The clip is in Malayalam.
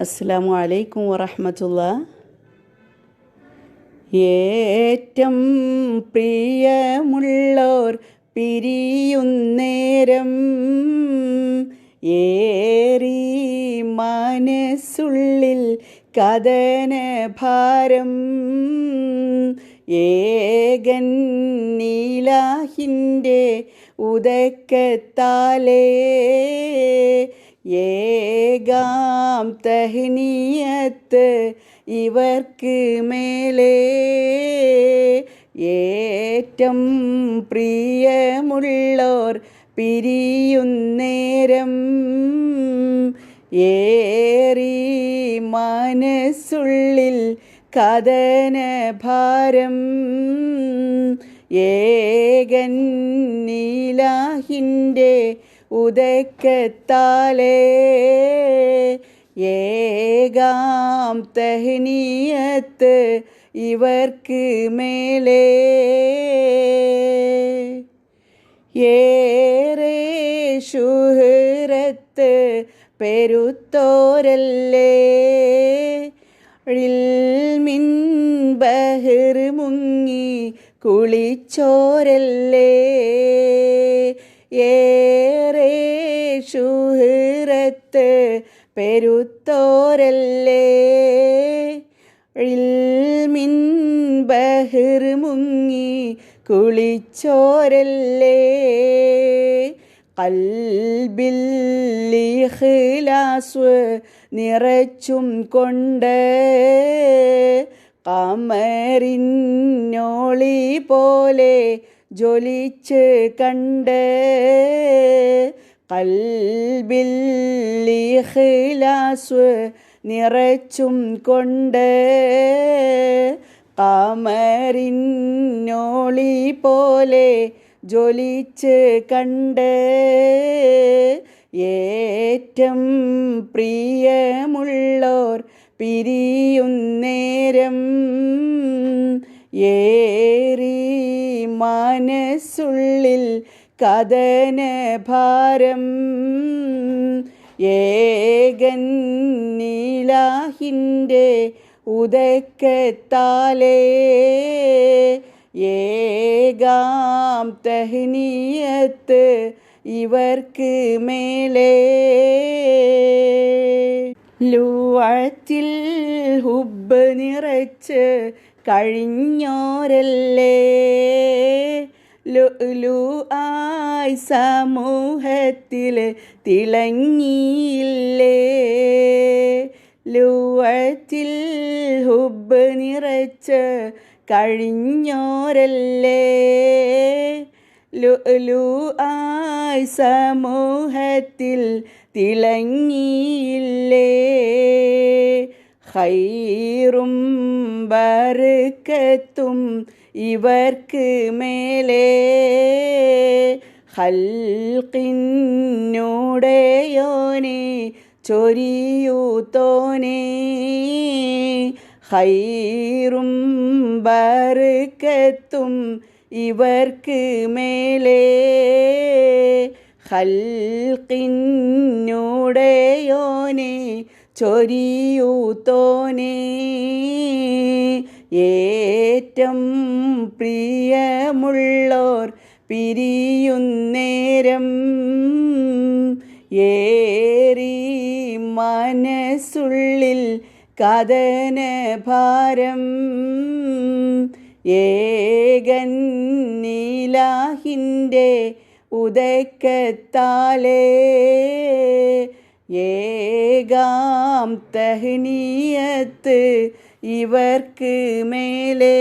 അസ്സാം വലൈക്കും വറഹമത്തുള്ള. ഏറ്റം പ്രിയമുള്ളോർ പിരിയുന്നേരം ഏറി മനസ്സുള്ളിൽ കഥന ഭാരം ഏകൻ നീലാഹിന്റെ ഉദക്കത്താലേ ഏകാം തഹ്നിയത്ത് ഇവർക്ക് മേലേ. ഏറ്റം പ്രിയമുള്ളോർ പിരിയുന്നേരം ഏറി മനസ്സുള്ളിൽ കഥന ഭാരം. ഏകൻ നീലാഹിന്റെ ഉദക്കത്താലേ ഏകാം തഹനീയത്ത് ഇവർക്ക് മേലേ. ഏറെ ശുഹരത്ത് പെരുത്തോരല്ലേ. മിൻ ബഹിർ മുങ്ങി കുളിച്ചോരല്ലേ. ശുഹരത്ത് പെരുത്തോരല്ലേ? മിൻ ബഹിർ മുങ്ങി കുളിച്ചോരല്ലേ? കൽബില്ലിഖ്ലാസ് നിറച്ചും കൊണ്ട് കമറിന്നോളി പോലെ ജ്വലിച്ച് കണ്ട് കൽബില്ലിഖ്ലാസ് നിറച്ചും കൊണ്ട് കാമരിന്നോളി പോലെ ജ്വലിച്ച് കണ്ട് ഏറ്റം പ്രിയമുള്ളോർ പിരിയുന്നേരം ഏറി മനസ്സുള്ളിൽ കഥന ഭാരം ഏകൻ നീലാഹിന്റെ ഉദക്കത്താലേ ഏകാം തഹനീയത്ത് ഇവർക്ക് മേലേ. ലൂവഴത്തിൽ ഹുബ് നിറച്ച് കഴിഞ്ഞോരല്ലേ? ലു ആയി സമൂഹത്തിൽ തിളങ്ങിയില്ലേ? ലുവത്തിൽ ഹുബ് നിറച്ച് കഴിഞ്ഞോരല്ലേ? ലു ആയി സമൂഹത്തിൽ തിളങ്ങിയില്ലേ? ഹൈറും ബറുക്കത്തും ഇവർക്ക് മേലേ. ഹൽക്കിന്നോടെയോനെ ചൊരിയൂത്തോനെ ഹൈറും ബറുക്കത്തും ഇവർക്ക് മേലേ. ഹൽക്കിന്നോടെയോനെ ചൊരിയൂത്തോനെ ഏറ്റം പ്രിയമുള്ളോർ പിരിയുന്നേരം ഏറി മനസ്സുള്ളിൽ കഥന ഭാരം ഏകൻ നീലാഹിന്റെ ഉദക്കത്താലേ ஏகாம் தகுனியத்து இவர்க்கு மேலே.